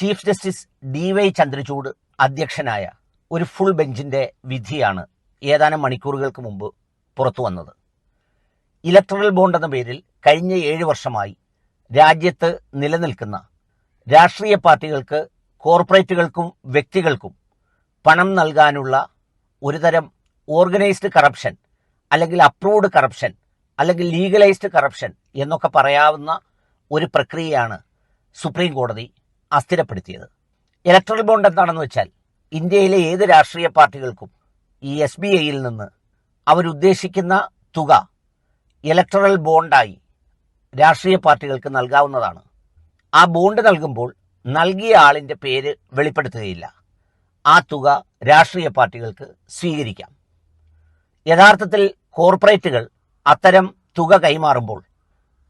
Chief justice D Y Chandrachud അധ്യക്ഷനായ ഒരു full ബെഞ്ചിന്റെ വിധിയാണ് ഏതാനും മണിക്കൂറുകൾക്ക് മുമ്പ് പുറത്തു വന്നത്. ഇലക്ട്രൽ ബോണ്ട് എന്ന പേരിൽ കഴിഞ്ഞ ഏഴ് വർഷമായി രാജ്യത്ത് നിലനിൽക്കുന്ന രാഷ്ട്രീയ പാർട്ടികൾക്ക് കോർപ്പറേറ്റുകൾക്കും വ്യക്തികൾക്കും പണം നൽകാനുള്ള ഒരുതരം ഓർഗനൈസ്ഡ് കറപ്ഷൻ അല്ലെങ്കിൽ അപ്രൂവ്ഡ് കറപ്ഷൻ അല്ലെങ്കിൽ ലീഗലൈസ്ഡ് കറപ്ഷൻ എന്നൊക്കെ പറയാവുന്ന ഒരു പ്രക്രിയയാണ് സുപ്രീം കോടതി അസ്ഥിരപ്പെടുത്തിയത്. ഇലക്ട്രൽ ബോണ്ട് എന്താണെന്ന് വെച്ചാൽ ഇന്ത്യയിലെ ഏത് രാഷ്ട്രീയ പാർട്ടികൾക്കും ഈ എസ് ബി ഐയിൽ നിന്ന് അവരുദ്ദേശിക്കുന്ന തുക ഇലക്ട്രൽ ബോണ്ടായി രാഷ്ട്രീയ പാർട്ടികൾക്ക് നൽകാവുന്നതാണ്. ആ ബോണ്ട് നൽകുമ്പോൾ നൽകിയ ആളിന്റെ പേര് വെളിപ്പെടുത്തുകയില്ല. ആ തുക രാഷ്ട്രീയ പാർട്ടികൾക്ക് സ്വീകരിക്കാം. യഥാർത്ഥത്തിൽ കോർപ്പറേറ്റുകൾ അത്തരം തുക കൈമാറുമ്പോൾ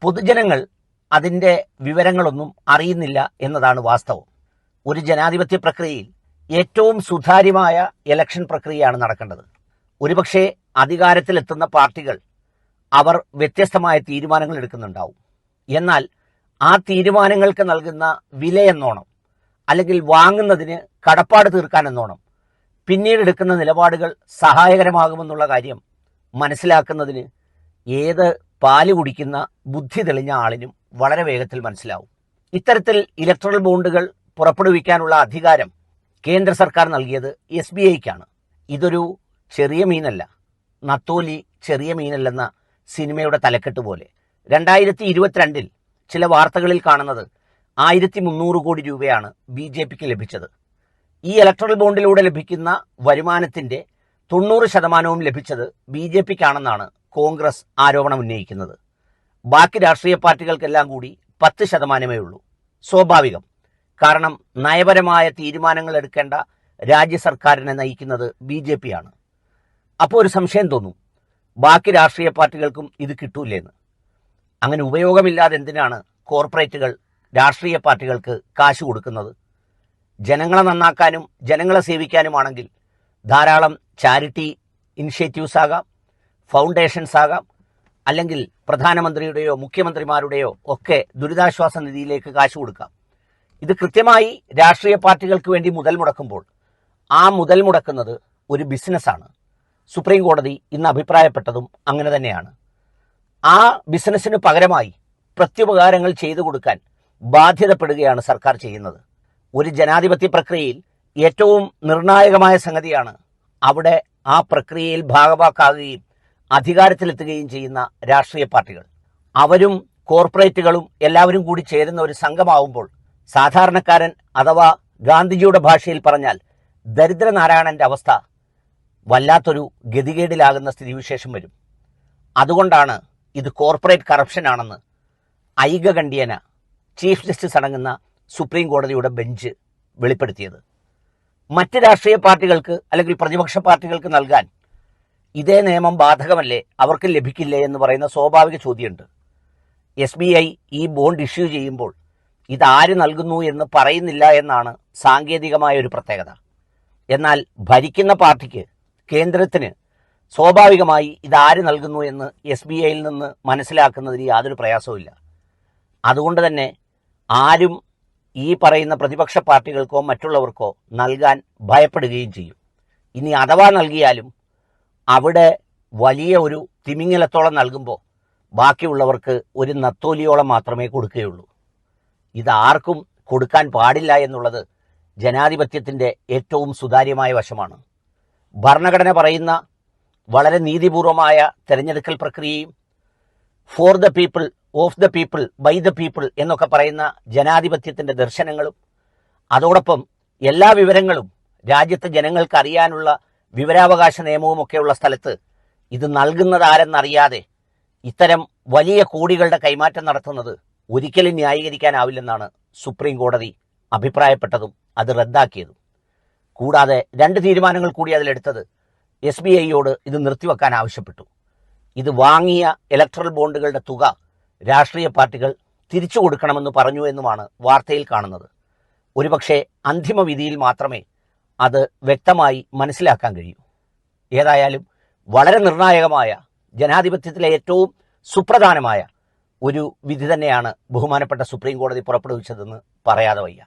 പൊതുജനങ്ങൾ അതിന്റെ വിവരങ്ങളൊന്നും അറിയുന്നില്ല എന്നതാണ് വാസ്തവം. ഒരു ജനാധിപത്യ പ്രക്രിയയിൽ ഏറ്റവും സുതാര്യമായ ഇലക്ഷൻ പ്രക്രിയയാണ് നടക്കേണ്ടത്. ഒരുപക്ഷെ അധികാരത്തിലെത്തുന്ന പാർട്ടികൾ അവർ വ്യത്യസ്തമായ തീരുമാനങ്ങൾ എടുക്കുന്നുണ്ടാവും. എന്നാൽ ആ തീരുമാനങ്ങൾക്ക് നൽകുന്ന വിലയെന്നോണം അല്ലെങ്കിൽ വാങ്ങുന്നതിന് കടപ്പാട് തീർക്കാൻ എന്നോണം പിന്നീട് എടുക്കുന്ന നിലപാടുകൾ സഹായകരമാകുമെന്നുള്ള കാര്യം മനസ്സിലാക്കുന്നതിന് ഏത് പാൽ കുടിക്കുന്ന ബുദ്ധി തെളിഞ്ഞ ആളിനും വളരെ വേഗത്തിൽ മനസ്സിലാവും. ഇത്തരത്തിൽ ഇലക്ട്രൽ ബോണ്ടുകൾ പുറപ്പെടുവിക്കാനുള്ള അധികാരം കേന്ദ്ര സർക്കാർ നൽകിയത് എസ് ബി ഐക്കാണ് ഇതൊരു ചെറിയ മീനല്ല. നത്തോലി ചെറിയ മീനല്ലെന്ന സിനിമയുടെ തലക്കെട്ട് പോലെ. രണ്ടായിരത്തി ഇരുപത്തിരണ്ടിൽ ചില വാർത്തകളിൽ കാണുന്നത് ആയിരത്തി മുന്നൂറ് കോടി രൂപയാണ് ബി ജെ പിക്ക് ലഭിച്ചത്. ഈ ഇലക്ട്രൽ ബോണ്ടിലൂടെ ലഭിക്കുന്ന വരുമാനത്തിന്റെ തൊണ്ണൂറ് ശതമാനവും ലഭിച്ചത് ബി ജെ പിക്കാണെന്നാണ് കോൺഗ്രസ് ആരോപണം ഉന്നയിക്കുന്നത്. ബാക്കി രാഷ്ട്രീയ പാർട്ടികൾക്കെല്ലാം കൂടി പത്ത് ശതമാനമേ ഉള്ളൂ. സ്വാഭാവികം. കാരണം നയപരമായ തീരുമാനങ്ങൾ എടുക്കേണ്ട രാജ്യ സർക്കാരിനെ നയിക്കുന്നത് ബി ജെ പി ആണ് അപ്പോൾ ഒരു സംശയം തോന്നും. ബാക്കി രാഷ്ട്രീയ പാർട്ടികൾക്കും ഇത് കിട്ടൂലേന്ന് അങ്ങനെ ഉപയോഗമില്ലാതെ എന്തിനാണ് കോർപ്പറേറ്റുകൾ രാഷ്ട്രീയ പാർട്ടികൾക്ക് കാശ് കൊടുക്കുന്നത്? ജനങ്ങളെ നന്നാക്കാനും ജനങ്ങളെ സേവിക്കാനുമാണെങ്കിൽ ധാരാളം ചാരിറ്റി ഇനിഷ്യേറ്റീവ്സ് ആകാം ഫൗണ്ടേഷൻസ് ആകാം അല്ലെങ്കിൽ പ്രധാനമന്ത്രിയുടെയോ മുഖ്യമന്ത്രിമാരുടെയോ ഒക്കെ ദുരിതാശ്വാസ നിധിയിലേക്ക് കാശ് കൊടുക്കാം. ഇത് കൃത്യമായി രാഷ്ട്രീയ പാർട്ടികൾക്ക് വേണ്ടി മുതൽ മുടക്കുമ്പോൾ ആ മുതൽ മുടക്കുന്നത് ഒരു ബിസിനസ്സാണ്. സുപ്രീം കോടതി ഇന്ന് അഭിപ്രായപ്പെട്ടതും അങ്ങനെ തന്നെയാണ്. ആ ബിസിനസ്സിന് പകരമായി പ്രത്യുപകാരങ്ങൾ ചെയ്തു കൊടുക്കാൻ ബാധ്യതപ്പെടുകയാണ് സർക്കാർ ചെയ്യുന്നത്. ഒരു ജനാധിപത്യ പ്രക്രിയയിൽ ഏറ്റവും നിർണായകമായ സംഗതിയാണ് അവിടെ ആ പ്രക്രിയയിൽ ഭാഗവാക്കാകുകയും അധികാരത്തിലെത്തുകയും ചെയ്യുന്ന രാഷ്ട്രീയ പാർട്ടികൾ. അവരും കോർപ്പറേറ്റുകളും എല്ലാവരും കൂടി ചേരുന്ന ഒരു സംഘമാവുമ്പോൾ സാധാരണക്കാരൻ അഥവാ ഗാന്ധിജിയുടെ ഭാഷയിൽ പറഞ്ഞാൽ ദരിദ്രനാരായണന്റെ അവസ്ഥ വല്ലാത്തൊരു ഗതികേടിലാകുന്ന സ്ഥിതിവിശേഷം വരും. അതുകൊണ്ടാണ് ഇത് കോർപ്പറേറ്റ് കറപ്ഷൻ ആണെന്ന് ഐകകണ്ഠ്യേന ചീഫ് ജസ്റ്റിസ് അടങ്ങുന്ന സുപ്രീം കോടതിയുടെ ബെഞ്ച് വെളിപ്പെടുത്തിയത്. മറ്റ് രാഷ്ട്രീയ പാർട്ടികൾക്ക് അല്ലെങ്കിൽ പ്രതിപക്ഷ പാർട്ടികൾക്ക് നൽകാൻ ഇതേ നിയമം ബാധകമല്ലേ? അവർക്ക് ലഭിക്കില്ലേ എന്ന് പറയുന്ന സ്വാഭാവിക ചോദ്യമുണ്ട്. എസ് ബി ഐ ഈ ബോണ്ട് ഇഷ്യൂ ചെയ്യുമ്പോൾ ഇതാര് നൽകുന്നു എന്ന് പറയുന്നില്ല എന്നാണ് സാങ്കേതികമായ ഒരു പ്രത്യേകത. എന്നാൽ ഭരിക്കുന്ന പാർട്ടിക്ക് കേന്ദ്രത്തിന് സ്വാഭാവികമായി ഇതാര് നൽകുന്നു എന്ന് എസ് ബി ഐയിൽ നിന്ന് മനസ്സിലാക്കുന്നതിന് യാതൊരു പ്രയാസവുമില്ല. അതുകൊണ്ട് തന്നെ ആരും ഈ പറയുന്ന പ്രതിപക്ഷ പാർട്ടികൾക്കോ മറ്റുള്ളവർക്കോ നൽകാൻ ഭയപ്പെടുകയും ചെയ്യും. ഇനി അഥവാ നൽകിയാലും അവിടെ വലിയ ഒരു തിമിങ്ങലത്തോളം നൽകുമ്പോൾ ബാക്കിയുള്ളവർക്ക് ഒരു നത്തോലിയോളം മാത്രമേ കൊടുക്കുകയുള്ളൂ. ഇതാർക്കും കൊടുക്കാൻ പാടില്ല എന്നുള്ളത് ജനാധിപത്യത്തിന്റെ ഏറ്റവും സുതാര്യമായ വശമാണ്. ഭരണഘടന പറയുന്ന വളരെ നീതിപൂർവമായ തെരഞ്ഞെടുക്കൽ പ്രക്രിയയും for the people of the people by the people എന്നൊക്കെ പറയുന്ന ജനാധിപത്യത്തിന്റെ ദർശനങ്ങളും അതോടൊപ്പം എല്ലാ വിവരങ്ങളും രാജ്യത്തെ ജനങ്ങൾക്ക് അറിയാനുള്ള വിവരാവകാശ നിയമവുമൊക്കെയുള്ള സ്ഥലത്ത് ഇത് നൽകുന്നത് ആരെന്നറിയാതെ ഇത്തരം വലിയ കോടികളുടെ കൈമാറ്റം നടത്തുന്നത് ഒരിക്കലും ന്യായീകരിക്കാനാവില്ലെന്നാണ് സുപ്രീം കോടതി അഭിപ്രായപ്പെട്ടതും അത് റദ്ദാക്കിയതും. കൂടാതെ രണ്ട് തീരുമാനങ്ങൾ കൂടി അതിലെടുത്തത് എസ് ബി ഐയോട് ഇത് നിർത്തിവെക്കാൻ ആവശ്യപ്പെട്ടു. ഇത് വാങ്ങിയ ഇലക്ട്രൽ ബോണ്ടുകളുടെ തുക രാഷ്ട്രീയ പാർട്ടികൾ തിരിച്ചു കൊടുക്കണമെന്ന് പറഞ്ഞു എന്നുമാണ് വാർത്തയിൽ കാണുന്നത്. ഒരുപക്ഷെ അന്തിമ വിധിയിൽ മാത്രമേ അത് വ്യക്തമായി മനസ്സിലാക്കാൻ കഴിയും. ഏതായാലും വളരെ നിർണായകമായ ജനാധിപത്യത്തിലെ ഏറ്റവും സുപ്രധാനമായ ഒരു വിധി തന്നെയാണ് ബഹുമാനപ്പെട്ട സുപ്രീം കോടതി പുറപ്പെടുവിച്ചതെന്ന് പറയാതെ വയ്യ.